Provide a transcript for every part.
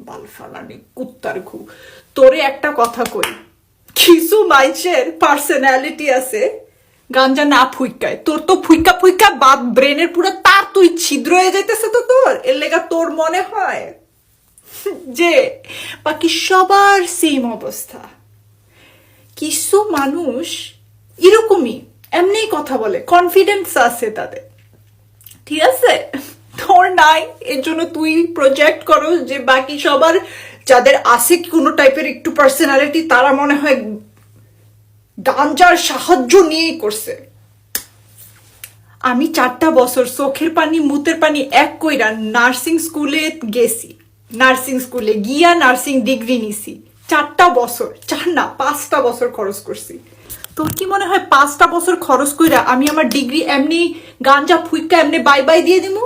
বালফালানি, কুত্তার ঘু তোরে একটা কথা কই, কিছু মাইচের পার্সোনালিটি আছে, গাঞ্জা না ফুইকায়। তোর তো ফুইকা ফুইকা বাদ ব্রেনের পুরো তার তুই ছিদ্র হয়ে যাইতেছে তো তোর। এর লেগা তোর মনে হয়? যে, বাকি সবার সেম অবস্থা। কিছু মানুষ এরকমই এমনি কথা বলে। কনফিডেন্স আছে তাদের। ঠিক আছে? তোর নাই, এর জন্য তুই প্রজেক্ট করো যে বাকি সবার যাদের আছে কোনো টাইপের একটু পার্সোনালিটি তারা মনে হয় গাঞ্জার সাহায্য নিয়েই করছে। আমি চারটা বছর চোখের পানি, মুতের পানি এক কইরা নার্সিং স্কুলে গেছি। নার্সিং স্কুলে গিয়া নার্সিং ডিগ্রি নিছি। চারটা বছর, চার না, পাঁচটা বছর খরচ করছি। তোর কি মনে হয় পাঁচটা বছর খরচ কইরা আমি আমার ডিগ্রি এমনি গাঞ্জা ফুইকা এমনি বাই বাই দিয়ে দিমু?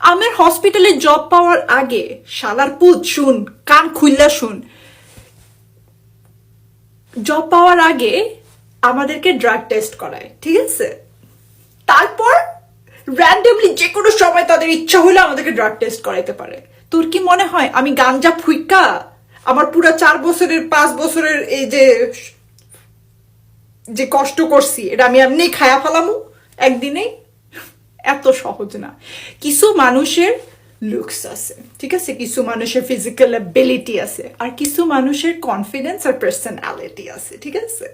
আমার হসপিটালে জব পাওয়ার আগে শালার পুত শুন, কান খুললা শুন। জব পাওয়ার আগে আমাদেরকে ড্রাগ টেস্ট করায়, ঠিক আছে? তারপর র্যান্ডমলি যে কোনো সময় তাদের ইচ্ছা হলে আমাদেরকে ড্রাগ টেস্ট করাইতে পারে। তোর কি মনে হয়, আমি গাঞ্জা ফুইকা? আমার পুরো চার বছরের, পাঁচ বছরের এই যে যে কষ্ট করছি, এটা আমি এমনি খায়া ফেলামু একদিনেই? এত সহজ না। কিছু মানুষের লুকস আছে, ঠিক আছে? কিছু মানুষের ফিজিক্যাল অ্যাবিলিটি আছে, আর কিছু মানুষের কনফিডেন্স আর পার্সোনালিটি আছে, ঠিক আছে?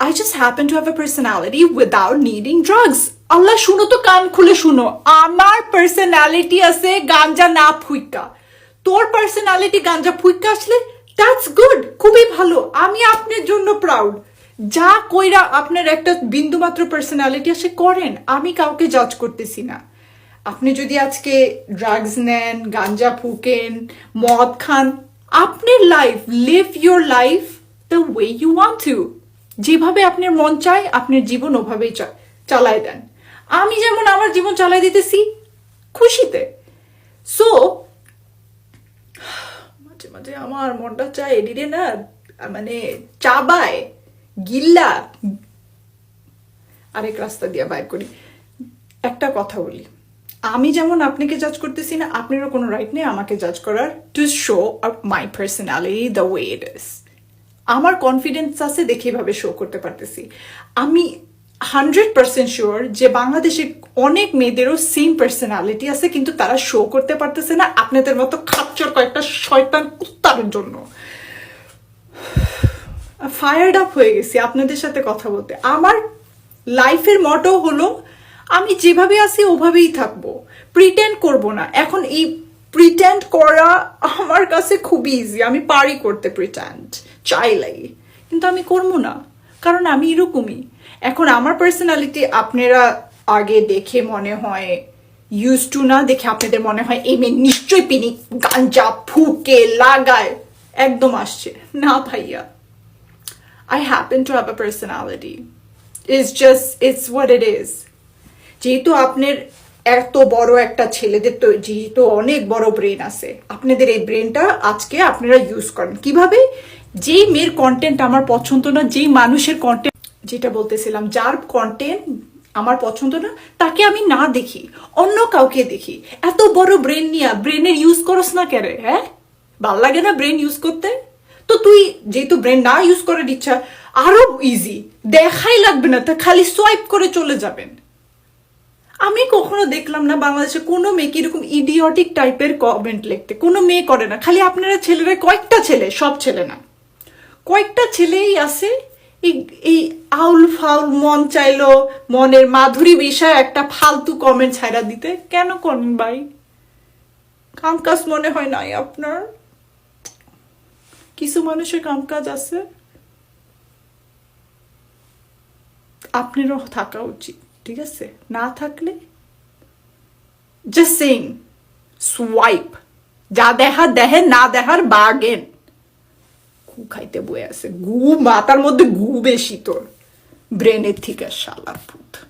I just happen to have a personality without needing drugs. আল্লাহ, শুনো তো, কান খুলে শুনো। আমার পার্সোনালিটি আছে গাঞ্জা না ফুইকা। তোর পার্সোনালিটি গাঞ্জা ফুইকা আসলে দ্যাটস গুড খুবই ভালো। আমি আপনার জন্য প্রাউড যা কইরা আপনার একটা বিন্দুমাত্র পার্সোনালিটি আছে, করেন। আমি কাউকে জাজ করতেছি না। আপনি যদি আজকে ড্রাগস নেন, গাঞ্জা ফুকেন, মদ খান, আপনার life live your life the way you want you যেভাবে আপনার মন চায়, আপনার জীবন ওভাবেই চালায় দেন। আমি যেমন আমার জীবন চালাই দিতেছি, খুশিতে। সো মাঝে মাঝে আমার মনটা চায়, এদিকে না মানে চাবায়। গিল্লা। আরেক রাস্তা দিয়ে বাইর করি। একটা কথা বলি। আমি যেমন আপনাকে জাজ করতেছি না, আপনারও কোনো রাইট নেই আমাকে জাজ করার। To show up my personality the way it is আমার কনফিডেন্স আছে দেখে এভাবে শো করতে পারতেছি। আমি হান্ড্রেড পার্সেন্ট শিওর যে বাংলাদেশে অনেক মেয়েদেরও সেম পার্সোনালিটি আছে, কিন্তু তারা শো করতে পারতেছে না আপনাদের মতো খাচ্চর কয়েকটা শয়তান কুত্তার জন্য। ফায়ার্ড আপ হয়ে গেছি আপনাদের সাথে কথা বলতে। আমার লাইফের মটো হলো, আমি যেভাবে আছি ওভাবেই থাকব। প্রিটেন্ড করব না। এখন এই প্রিটেন্ড করা আমার কাছে খুবই ইজি আমি পারি করতে প্রিটেন্ড চাইলাই। কিন্তু আমি করব না, কারণ আমি এরকমই। এখন আমার পার্সোনালিটি আপনারা আগে দেখে মনে হয় ইউজ টু না দেখে আপনাদের মনে হয় এই মেয়ে নিশ্চয়ই পিনি গাঞ্জা, ফুকে, লাগায়। একদম আসছে। না ভাইয়া। I happen to have a personality. It's just, it's what it is. যেহেতু আপনার এত বড় একটা ছেলেদের তো যেহেতু অনেক বড় ব্রেন আছে আপনাদের এই ব্রেনটা আজকে আপনারা ইউজ করেন। কীভাবে? যেই মেয়ের কন্টেন্ট আমার পছন্দ না যেই মানুষের কন্টেন্ট যেটা বলতেছিলাম যার কন্টেন্ট আমার পছন্দ না তাকে আমি না দেখি অন্য কাউকে দেখি। এত বড় ব্রেন নিয়ে ব্রেনের ইউজ করস না কেরে হ্যাঁ? ভালো লাগে না ব্রেন ইউজ করতে? তো তুই যেহেতু ব্রেন না ইউজ করার ইচ্ছা, আরও ইজি দেখাই লাগবে না, তা খালি সোয়াইপ করে চলে যাবেন। আমি কখনো দেখলাম না বাংলাদেশে কোনো মেয়েকে এরকম ইডিয়টিক টাইপের কমেন্ট লিখতে। কোনো মেয়ে করে না, খালি আপনারা ছেলেরা কয়েকটা ছেলে, সব ছেলে না। কয়েকটা ছেলেই আছে, এই এই আউল ফাউল, মন চাইলো, মনের মাধুরী বিষয় একটা ফালতু কমেন্ট ছাইরা দিতে। কেন করেন ভাই? কাম কাজ মনে হয় নাই আপনার? কিছু মানুষের কাম কাজ আছে। আপনারও থাকা উচিত, ঠিক আছে? না থাকলে জাস্ট সিং সোয়াইপ যা দেখা দেহে না দেখার, বাগেন। গু খাইতে বয়ে আছে। গু মাথার মধ্যে গু বেশি তোর। ব্রেনের থেকে শালার পুত